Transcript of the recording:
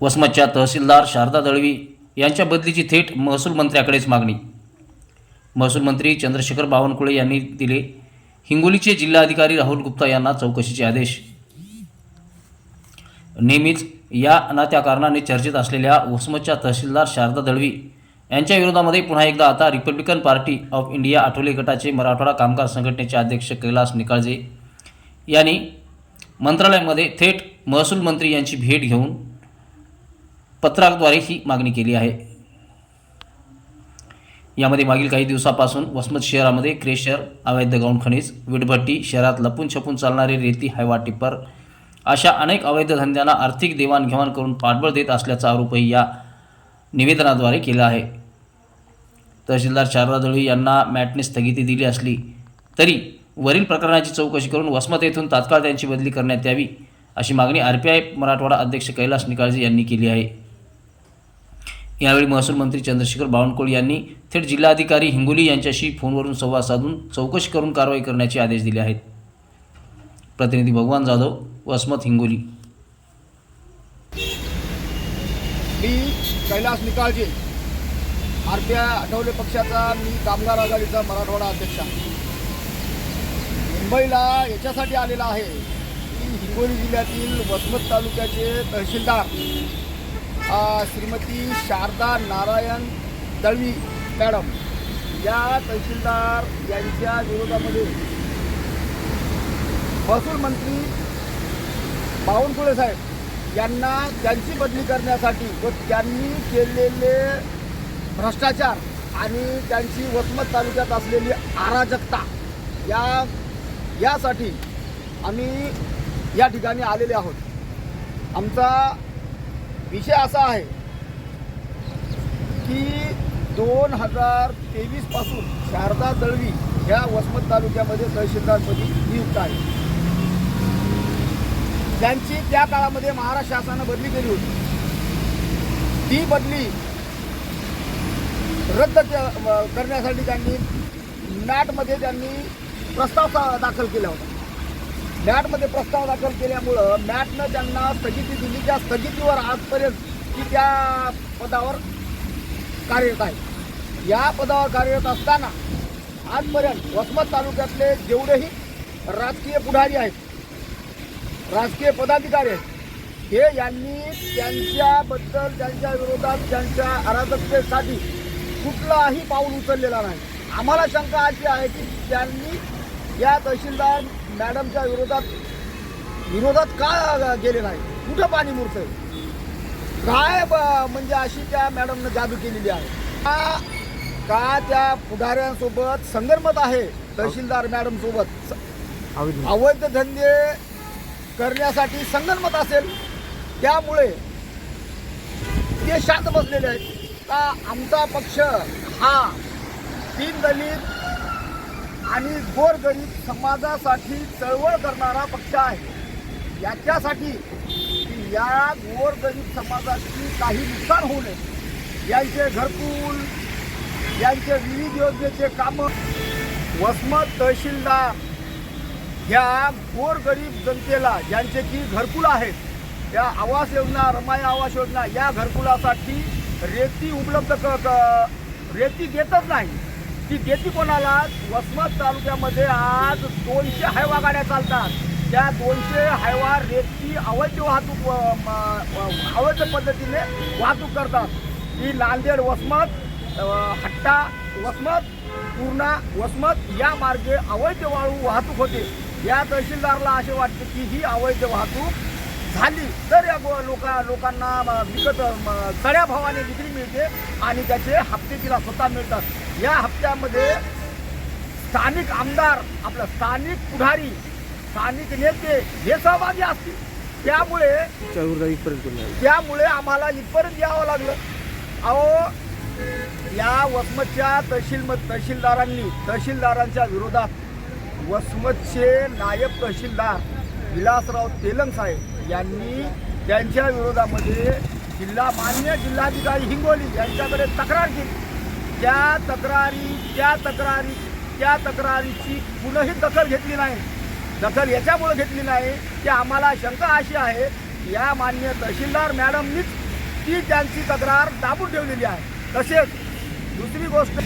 वसमतच्या तहसीलदार शारदा दळवी यांच्या बदलीची थेट महसूल मंत्र्याकडेच मागणी. महसूल मंत्री चंद्रशेखर बावनकुळे यांनी दिले हिंगोलीचे जिल्हाधिकारी राहुल गुप्ता यांना चौकशीचे आदेश. नेहमीच या नात्या कारणाने चर्चेत असलेल्या वसमतच्या तहसीलदार शारदा दळवी यांच्या विरोधामध्ये पुन्हा एकदा आता Republican Party of India Athawale गटाचे मराठवाडा कामगार संघटनेचे अध्यक्ष कैलास निकाळजे यांनी मंत्रालयामध्ये थेट महसूल मंत्री यांची भेट घेऊन पत्राद्वारे ही मागणी केली आहे. यामध्ये मागील काही दिवसापासून वसमत शहरामध्ये क्रेशर अवैध गौण खनिज विटभट्टी शहरात लपून छपून चालणारे रेती हायवा टिप्पर अशा अनेक अवैध धंद्यांना आर्थिक देवाणघेवाण करून पाठबळ देत असल्याचा आरोपही या निवेदनाद्वारे केला आहे. तहसीलदार शारदा दळवी यांना मॅटने स्थगिती दिली असली तरी वरील प्रकरणाची चौकशी करून वसमत येथून तात्काळ त्यांची बदली करण्यात यावी अशी मागणी आर पी आय मराठवाडा अध्यक्ष कैलास निकाळजे यांनी केली आहे. यावेळी महसूल मंत्री चंद्रशेखर बावनकुळे यांनी थेट जिल्हाधिकारी हिंगोली यांच्याशी फोनवरून संवाद साधून चौकशी करून कारवाई करण्याचे आदेश दिले आहेत. प्रतिनिधी भगवान जाधव वसमत हिंगोली. मी Kailas Nikalje R P I Athawale पक्षाचा मी कामगार आघाडीचा मराठवाडा अध्यक्ष. मुंबईला याच्यासाठी आलेला आहे की हिंगोली जिल्ह्यातील वसमत तालुक्याचे तहसीलदार श्रीमती शारदा नारायण दळवी मॅडम या तहसीलदार यांच्या विरोधामध्ये महसूल मंत्री बावनकुळे साहेब यांना त्यांची बदली करण्यासाठी व त्यांनी केलेले भ्रष्टाचार आणि त्यांची वसमत तालुक्यात असलेली अराजकता या यासाठी आम्ही या ठिकाणी आलेले आहोत. आमचा विषय असा आहे की दोन हजार तेवीसपासून शारदा दळवी ह्या वसमत तालुक्यामध्ये तहसीलदारपदी नियुक्त आहे त्यांची त्या काळामध्ये महाराष्ट्र शासनानं बदली केली होती. ती बदली रद्द करण्यासाठी त्यांनी मॅटमध्ये त्यांनी प्रस्ताव सा- दाखल केला होता. मॅटमध्ये प्रस्ताव दाखल केल्यामुळं मॅटनं त्यांना स्थगिती दिली. त्या स्थगितीवर आजपर्यंत ती त्या पदावर कार्यरत आहे. या पदावर कार्यरत असताना आजपर्यंत वसमत तालुक्यातले जेवढेही राजकीय पुढारी आहेत राजकीय पदाधिकारी आहेत हे यांनी त्यांच्याबद्दल त्यांच्या विरोधात त्यांच्या अराजकतेसाठी कुठलाही पाऊल उचललेला नाही. आम्हाला शंका अशी आहे की त्यांनी या तहसीलदार मॅडमच्या विरोधात विरोधात का गेले नाही? कुठं पाणी मुरतंय? काय म्हणजे अशी त्या मॅडमनं जादू केलेली आहे. का का त्या पुढाऱ्यांसोबत संगनमत आहे तहसीलदार मॅडम सोबत अवैध धंदे करण्यासाठी संगनमत असेल त्यामुळे ते शांत बसलेले आहेत. का आमचा पक्ष हा तीन दलित आणि गोरगरीब समाजासाठी चळवळ करणारा पक्ष आहे. याच्यासाठी की या गोरगरीब समाजाची काही नुकसान होऊ नये. यांचे घरकुल यांचे विविध योजनेचे कामं वसमत तहसीलदार ह्या गोरगरीब जनतेला ज्यांचे की घरकुल आहेत या आवास योजना रमाई आवास योजना या घरकुलासाठी रेती उपलब्ध क क- रेती देतच नाही. ती देते कोणाला? वसमत तालुक्यामध्ये आज दोनशे हायवा गाड्या चालतात. त्या दोनशे हायवा रेती अवैध वाहतूक व- अवैध पद्धतीने वाहतूक करतात. ही नांदेड वसमत हट्टा वसमत पूर्णा वसमत या मार्गे अवैध वाळू वाहतूक होते. या तहसीलदारला असे वाटते की ही अवैध वाहतूक झाली. तर या लोका लोकांना विकत म, चढ्या भावाने विक्री मिळते आणि त्याचे हप्ते तिला स्वतः मिळतात. या हप्त्यामध्ये स्थानिक आमदार आपलं स्थानिक पुढारी स्थानिक नेते हे सहभागी असतील. त्यामुळे त्यामुळे आम्हाला इथपर्यंत यावं लागलं. अहो या वसमतच्या तहसील तहसीलदारांनी तहसीलदारांच्या विरोधात वसमतचे नायब तहसीलदार विलासराव तेलंग साहेब यांनी त्यांच्या विरोधामध्ये जिल्हा मान्य जिल्हाधिकारी हिंगोली यांच्याकडे तक्रार केली. त्या तक्रारी त्या तक्रारी त्या तक्रारीची कुणीही दखल घेतली नाही. दखल याच्यामुळे घेतली नाही की आम्हाला शंका अशी आहे या मान्य तहसीलदार मॅडमनीच ती त्यांची तक्रार दाबून ठेवलेली आहे. तसेच दुसरी गोष्ट